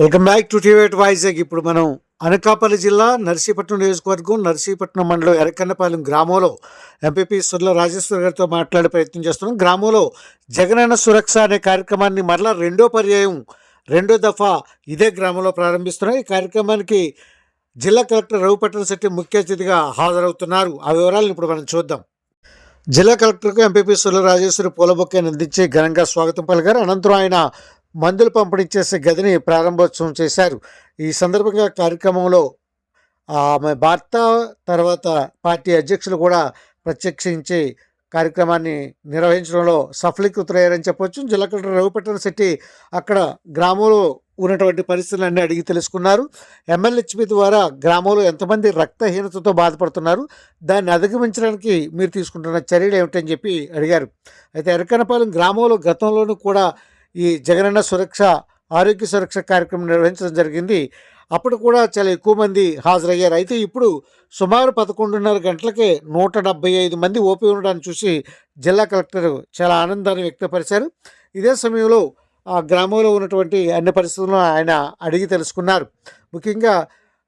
Welcome back to TV Vizag. ఇప్పుడు మనం అనకాపల్లి జిల్లా నర్సీపట్నం నియోజకవర్గం నర్సీపట్నం మండలం ఎరకన్నపాలెం గ్రామంలో ఎంపీపీ సుర్ల రాజేశ్వర్ గారితో మాట్లాడే ప్రయత్నం చేస్తున్నాం. గ్రామంలో జగనన్న సురక్ష అనే కార్యక్రమాన్ని మరలా రెండో పర్యాయం రెండో దఫా ఇదే గ్రామంలో ప్రారంభిస్తున్నాం. ఈ కార్యక్రమానికి జిల్లా కలెక్టర్ రఘుపట్న శెట్టి ముఖ్య అతిథిగా హాజరవుతున్నారు. ఆ వివరాలను ఇప్పుడు మనం చూద్దాం. జిల్లా కలెక్టర్కు ఎంపీపీ సుర్ల రాజేశ్వరి పూలబొక్కని అందించి ఘనంగా స్వాగతం పలికారు. అనంతరం ఆయన మందులు పంపిణీ చేసే గదిని ప్రారంభోత్సవం చేశారు. ఈ సందర్భంగా కార్యక్రమంలో ఆమె భర్త తర్వాత పార్టీ అధ్యక్షులు కూడా ప్రత్యక్షించి కార్యక్రమాన్ని నిర్వహించడంలో సఫలీకృతులయ్యారని చెప్పవచ్చు జిల్లా కలెక్టర్ రఘుపట్టణ శెట్టి అక్కడ గ్రామంలో ఉన్నటువంటి పరిస్థితులన్నీ అడిగి తెలుసుకున్నారు. ఎమ్మెల్యేహెచ్పి ద్వారా గ్రామంలో ఎంతమంది రక్తహీనతతో బాధపడుతున్నారు దాన్ని అధిగమించడానికి మీరు తీసుకుంటున్న చర్యలు ఏమిటని చెప్పి అడిగారు. అయితే ఎరకనపాలెం గ్రామంలో గతంలోనూ కూడా ఈ జగనన్న సురక్ష ఆరోగ్య సురక్ష కార్యక్రమం నిర్వహించడం జరిగింది. అప్పుడు కూడా చాలా ఎక్కువ మంది హాజరయ్యారు. అయితే ఇప్పుడు సుమారు పదకొండున్నర గంటలకే నూట డెబ్బై ఐదు మంది ఓపి ఉండడాన్ని చూసి జిల్లా కలెక్టర్ చాలా ఆనందాన్ని వ్యక్తపరిచారు. ఇదే సమయంలో ఆ గ్రామంలో ఉన్నటువంటి అన్ని పరిస్థితులను ఆయన అడిగి తెలుసుకున్నారు. ముఖ్యంగా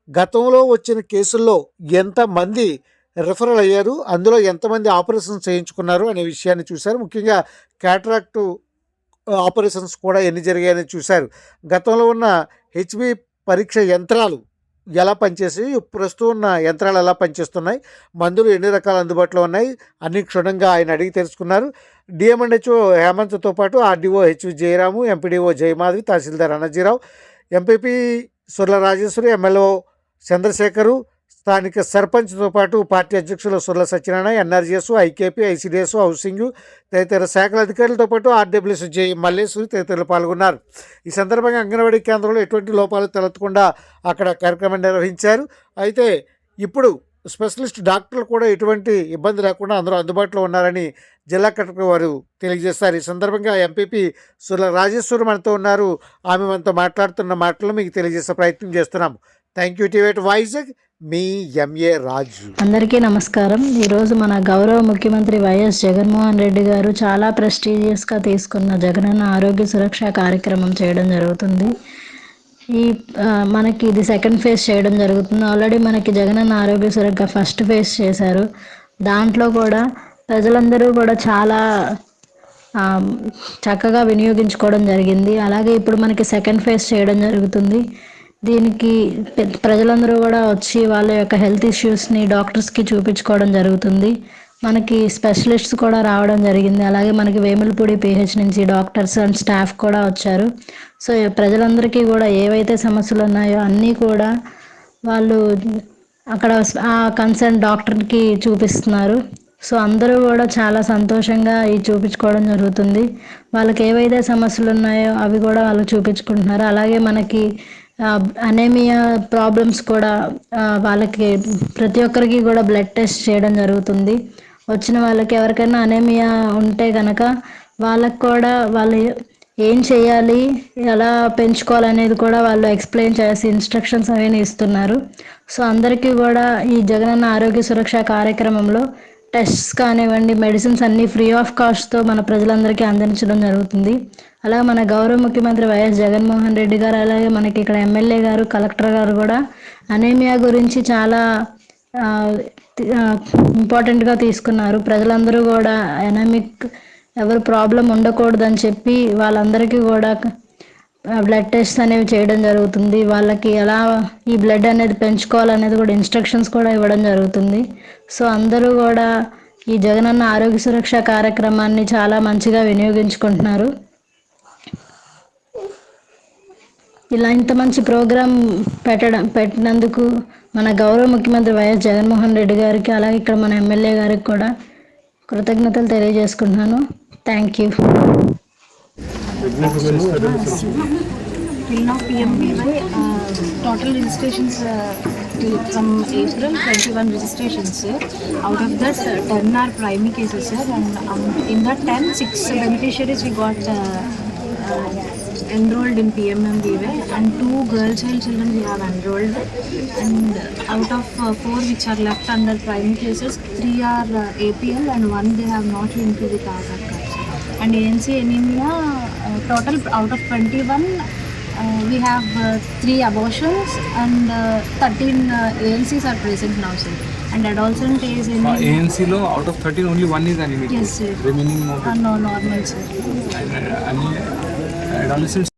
గతంలో వచ్చిన కేసుల్లో ఎంతమంది రిఫరల్ అయ్యారు అందులో ఎంతమంది ఆపరేషన్ చేయించుకున్నారు అనే విషయాన్ని చూశారు. ముఖ్యంగా క్యాటరాక్టు ఆపరేషన్స్ కూడా ఎన్ని జరిగాయని చూశారు. గతంలో ఉన్న హెచ్బి పరీక్ష యంత్రాలు ఎలా పనిచేసాయి ప్రస్తుతం ఉన్న యంత్రాలు ఎలా పనిచేస్తున్నాయి మందులు ఎన్ని రకాలు అందుబాటులో ఉన్నాయి అన్ని క్షుణ్ణంగా ఆయన అడిగి తెలుసుకున్నారు. డిఎంఎన్హెచ్ఓ హేమంత్తో పాటు RDO HV Jayaramu MPDO Jayamadhavi tahsildar Annajirao MPP Surla Rajeswari MLA Chandrasekharu స్థానిక సర్పంచ్తో పాటు పార్టీ అధ్యక్షులు Surla Satyanarayana NRGS IKP ICDS housing తదితర శాఖల అధికారులతో పాటు ఆర్డబ్ల్యూఎస్ జే మల్లేశ్వర్ తదితరులు పాల్గొన్నారు. ఈ సందర్భంగా అంగన్వాడీ కేంద్రంలో ఎటువంటి లోపాలు తలెత్తకుండా అక్కడ కార్యక్రమం నిర్వహించారు. అయితే ఇప్పుడు స్పెషలిస్ట్ డాక్టర్లు కూడా ఎటువంటి ఇబ్బంది లేకుండా అందరూ అందుబాటులో ఉన్నారని జిల్లా కలెక్టర్ వారు తెలియజేస్తారు ఈ సందర్భంగా ఎంపీపీ సుల రాజేశ్వరం మనతో ఉన్నారు. ఆమె మనతో మాట్లాడుతున్న మాటలు మీకు తెలియజేసే ప్రయత్నం చేస్తున్నాం థ్యాంక్ యూ టివేట్ వైజాగ్ మీ ఎంఏ రాజు అందరికీ నమస్కారం. ఈరోజు మన గౌరవ ముఖ్యమంత్రి వైఎస్ జగన్మోహన్ రెడ్డి గారు చాలా ప్రెస్టీజియస్గా తీసుకున్న జగనన్న ఆరోగ్య సురక్ష కార్యక్రమం చేయడం జరుగుతుంది. ఈ మనకి ఇది సెకండ్ ఫేజ్ చేయడం జరుగుతుంది. ఆల్రెడీ మనకి జగనన్న ఆరోగ్య సురక్ష ఫస్ట్ ఫేజ్ చేశారు. దాంట్లో కూడా ప్రజలందరూ కూడా చాలా చక్కగా వినియోగించుకోవడం జరిగింది. అలాగే ఇప్పుడు మనకి సెకండ్ ఫేజ్ చేయడం జరుగుతుంది. దీనికి ప్రజలందరూ కూడా వచ్చి వాళ్ళ యొక్క హెల్త్ ఇష్యూస్ని డాక్టర్స్కి చూపించుకోవడం జరుగుతుంది. మనకి స్పెషలిస్ట్స్ కూడా రావడం జరిగింది. అలాగే మనకి వేములపూడి పిహెచ్ నుంచి డాక్టర్స్ అండ్ స్టాఫ్ కూడా వచ్చారు. సో ప్రజలందరికీ కూడా ఏవైతే సమస్యలు ఉన్నాయో అన్నీ కూడా వాళ్ళు అక్కడ ఆ కన్సర్న్ డాక్టర్కి చూపిస్తున్నారు. సో అందరూ కూడా చాలా సంతోషంగా ఈ చూపించుకోవడం జరుగుతుంది. వాళ్ళకి ఏవైతే సమస్యలు ఉన్నాయో అవి కూడా వాళ్ళు చూపించుకుంటున్నారు. అలాగే మనకి అనేమియా ప్రాబ్లమ్స్ కూడా వాళ్ళకి ప్రతి ఒక్కరికి కూడా బ్లడ్ టెస్ట్ చేయడం జరుగుతుంది. వచ్చిన వాళ్ళకి ఎవరికైనా అనేమియా ఉంటే కనుక వాళ్ళకి కూడా వాళ్ళు ఏం చేయాలి ఎలా పెంచుకోవాలనేది కూడా వాళ్ళు ఎక్స్ప్లెయిన్ చేసి ఇన్స్ట్రక్షన్స్ అవన్నీ ఇస్తున్నారు. సో అందరికీ కూడా ఈ జగనన్న ఆరోగ్య సురక్ష కార్యక్రమంలో టెస్ట్స్ కానివ్వండి మెడిసిన్స్ అన్నీ ఫ్రీ ఆఫ్ కాస్ట్తో మన ప్రజలందరికీ అందించడం జరుగుతుంది. అలా మన గౌరవ ముఖ్యమంత్రి వైఎస్ జగన్మోహన్ రెడ్డి గారు అలాగే మనకి ఇక్కడ ఎమ్మెల్యే గారు కలెక్టర్ గారు కూడా అనేమియా గురించి చాలా ఇంపార్టెంట్గా తీసుకున్నారు. ప్రజలందరూ కూడా ఎనమిక్ ఎవరు ప్రాబ్లం ఉండకూడదని చెప్పి వాళ్ళందరికీ కూడా బ్లడ్ టెస్ట్ అనేవి చేయడం జరుగుతుంది. వాళ్ళకి ఎలా ఈ బ్లడ్ అనేది పెంచుకోవాలనేది కూడా ఇన్స్ట్రక్షన్స్ కూడా ఇవ్వడం జరుగుతుంది. సో అందరూ కూడా ఈ జగనన్న ఆరోగ్య సురక్ష కార్యక్రమాన్ని చాలా మంచిగా వినియోగించుకుంటున్నారు. ఇలా ఇంత మంచి ప్రోగ్రాం పెట్టడం పెట్టినందుకు మన గౌరవ ముఖ్యమంత్రి వైఎస్ జగన్మోహన్ రెడ్డి గారికి అలాగే ఇక్కడ మన ఎమ్మెల్యే గారికి కూడా కృతజ్ఞతలు తెలియజేసుకుంటున్నాను. Thank you Till now, PMBY, uh, total registrations uh, from April, 21 registrations. sir. Out of that, uh, 10 are primary cases, sir, and um, in that 10, 6 beneficiaries we got uh, uh, enrolled in PMMBY, and two girl child children we have enrolled, and out of uh, four which are left under primary cases, three are uh, APL, and one they have not linked with Aadhaar card. sir. And ANC anemia, uh, total out of 21. Uh, we have uh, three abortions and uh, 13 uh, ALCs are present now, sir. And adolescent is in. ఏఎన్సీలో out of thirteen only one is అని Yes, sir. Remaining Uh, no, normal, sir. అన్ని adolescents